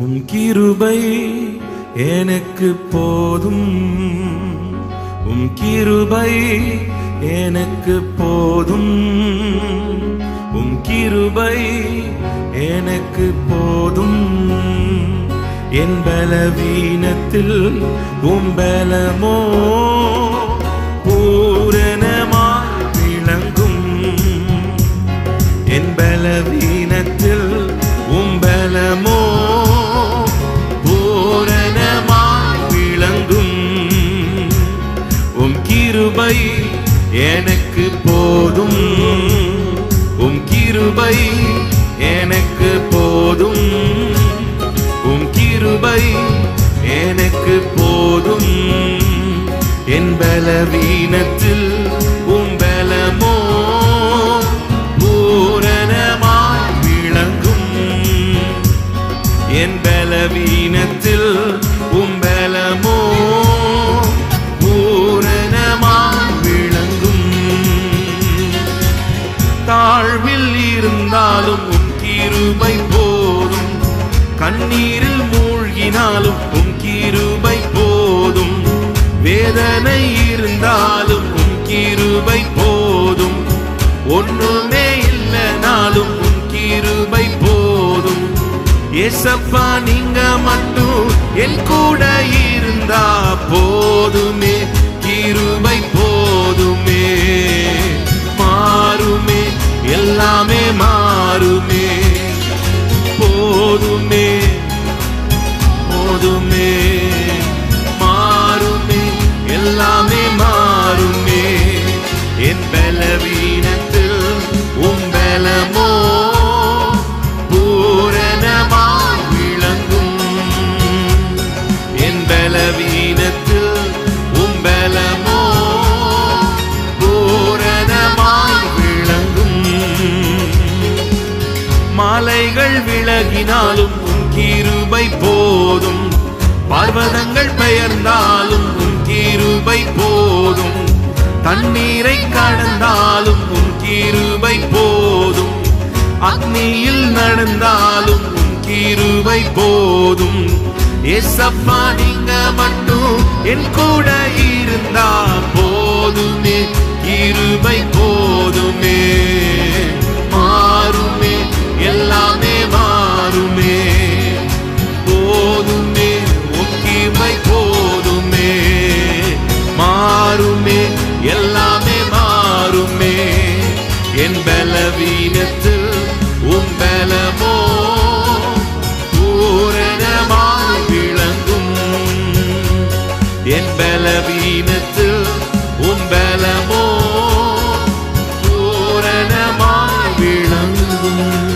உன் கிருபை எனக்கு போதும். உம் கிருபை எனக்கு போதும். உம் கிருபை எனக்கு போதும். என் பலவீனத்தில் உம் பலமோ கிருபை எனக்கு போதும். உம் கிருபை எனக்கு போதும். உம் கிருபை எனக்கு போதும். என் பலவீனத்தில் உம் பலமோ பூரணமாய் விளங்கும். என் பலவீனத்தில் இருந்தாலும் உன் கீருபை போதும். கண்ணீரில் மூழ்கினாலும் உன் கீருபை போதும். வேதனை இருந்தாலும் உன் கீருபை போதும். ஒண்ணுமே இல்லைனாலும் உன் கிருபை போதும். ஏசப்பா நீங்க மட்டும் என் கூட இருந்தா போதுமே. கிருபை மாலைகள் விலகினாலும் உன் கீருபை போதும். பர்வதங்கள் பெயர்ந்தாலும் உன் கீருபை போதும். தண்ணீரை கடந்தாலும் உன் கீருபை போதும். அக்னியில் நடந்தாலும் உன் கீருபை போதும். ஏசப்பா நீங்க மட்டும் என் கூட இருந்தா போதுமே. கிருபை போதுமே. என் பலவீனத்தில் உன் பலமோ பூரணமாய் விளங்கும். என் பலவீனத்தில் உன் பலமோ பூரணமாய் விளங்கும்.